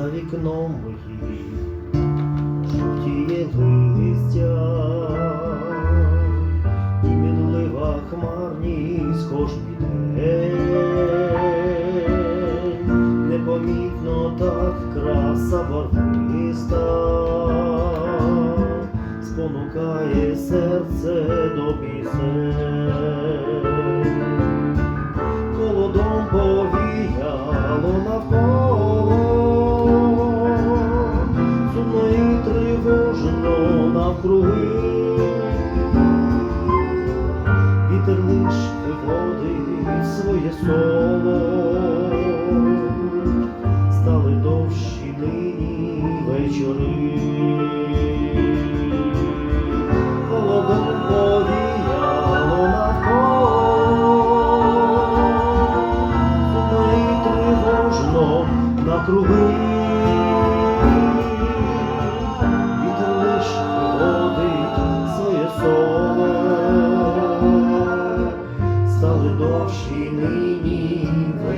за вікном моїм жовтіє листя, і мінлива хмарність кож піде, непомітно так краса барвиста, спонукає серце до пісень. Навкруги. Вітер лиш виводить своє соло, стали довші нині вечори. Холодом повіяло навколо, тривожно навкруги. Вітер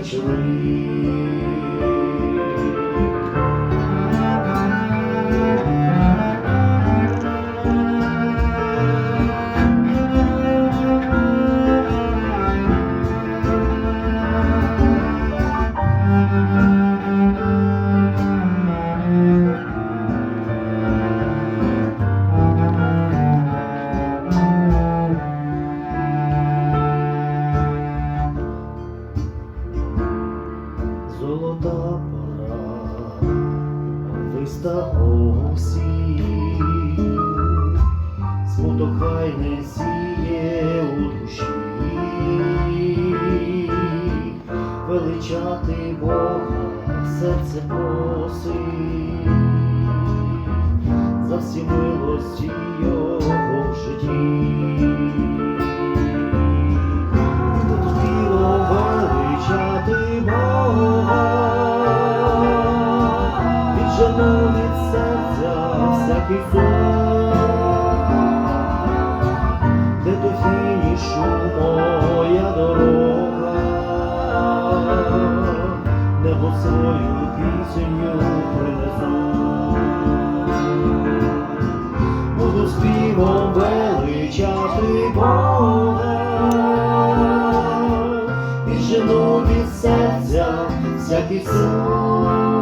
вечори. Пора, виста осінь, хай не сіє у душі, величати Бога серце просить, за всі милості Його в житті. Де до фінішу моя дорога, небо свою пісню принесу. Буду співом величати Бога, віджену від серця всякий сум,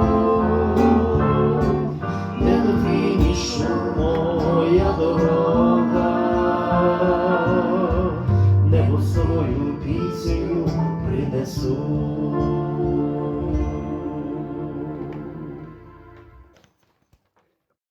дорога, небо свою пісню принесу.